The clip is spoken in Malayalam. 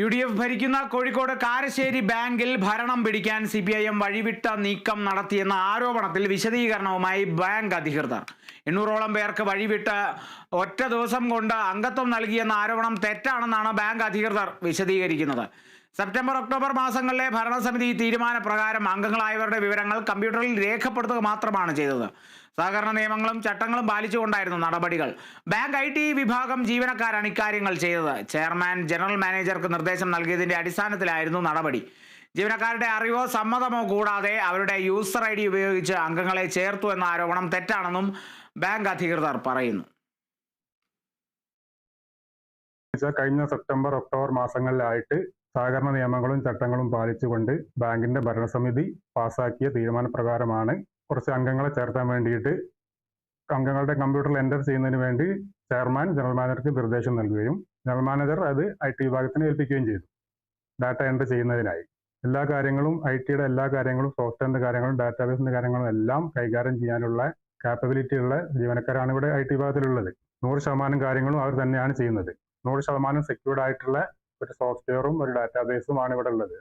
യു ഡി എഫ് ഭരിക്കുന്ന കോഴിക്കോട് കാരശ്ശേരി ബാങ്കിൽ ഭരണം പിടിക്കാൻ സി പി ഐ എം വഴിവിട്ട നീക്കം നടത്തിയെന്ന ആരോപണത്തിൽ വിശദീകരണവുമായി ബാങ്ക് അധികൃതർ. എണ്ണൂറോളം പേർക്ക് വഴിവിട്ട് ഒറ്റ ദിവസം കൊണ്ട് അംഗത്വം നൽകിയെന്ന ആരോപണം തെറ്റാണെന്നാണ് ബാങ്ക് അധികൃതർ വിശദീകരിക്കുന്നത്. സെപ്റ്റംബർ ഒക്ടോബർ മാസങ്ങളിലെ ഭരണസമിതി തീരുമാനപ്രകാരം അംഗങ്ങളായവരുടെ വിവരങ്ങൾ കമ്പ്യൂട്ടറിൽ രേഖപ്പെടുത്തുക മാത്രമാണ് ചെയ്തത്. സഹകരണ നിയമങ്ങളും ചട്ടങ്ങളും പാലിച്ചുകൊണ്ടായിരുന്നു നടപടികൾ. ബാങ്ക് ഐ ടി വിഭാഗം ജീവനക്കാരാണ് ഇക്കാര്യങ്ങൾ ചെയ്തത്. ചെയർമാൻ ജനറൽ മാനേജർക്ക് നിർദ്ദേശം നൽകിയതിന്റെ അടിസ്ഥാനത്തിലായിരുന്നു നടപടി. ജീവനക്കാരുടെ അറിവോ സമ്മതമോ കൂടാതെ അവരുടെ യൂസർ ഐ ഡി ഉപയോഗിച്ച് അംഗങ്ങളെ ചേർത്തു എന്ന ആരോപണം തെറ്റാണെന്നും ബാങ്ക് അധികൃതർ പറയുന്നു. കഴിഞ്ഞ സെപ്റ്റംബർ ഒക്ടോബർ മാസങ്ങളിലായിട്ട് സഹകരണ നിയമങ്ങളും ചട്ടങ്ങളും പാലിച്ചുകൊണ്ട് ബാങ്കിന്റെ ഭരണസമിതി പാസാക്കിയ തീരുമാനപ്രകാരമാണ് കുറച്ച് അംഗങ്ങളെ ചേർത്താൻ വേണ്ടിയിട്ട് അംഗങ്ങളുടെ കമ്പ്യൂട്ടറിൽ എന്റർ ചെയ്യുന്നതിന് വേണ്ടി ചെയർമാൻ ജനറൽ മാനേജർക്ക് നിർദ്ദേശം നൽകുകയും ജനറൽ മാനേജർ അത് ഐ ടി വിഭാഗത്തിന് ഏൽപ്പിക്കുകയും ചെയ്തു. ഡാറ്റ എന്റർ ചെയ്യുന്നതിനായി. എല്ലാ കാര്യങ്ങളും ഐ ടിയുടെ എല്ലാ കാര്യങ്ങളും സോഫ്റ്റ്വെയറിന്റെ കാര്യങ്ങളും ഡാറ്റാബേസിന്റെ കാര്യങ്ങളും എല്ലാം കൈകാര്യം ചെയ്യാനുള്ള കാപ്പബിലിറ്റി ഉള്ള ജീവനക്കാരാണ് ഇവിടെ ഐ ടി വിഭാഗത്തിലുള്ളത്. നൂറ് ശതമാനം കാര്യങ്ങളും അവർ തന്നെയാണ് ചെയ്യുന്നത്. നൂറ് ശതമാനം സെക്യൂർഡ് ആയിട്ടുള്ള ഒരു സോഫ്റ്റ്വെയറും ഒരു ഡാറ്റാബേസും ആണ് ഇവിടെ ഉള്ളത്.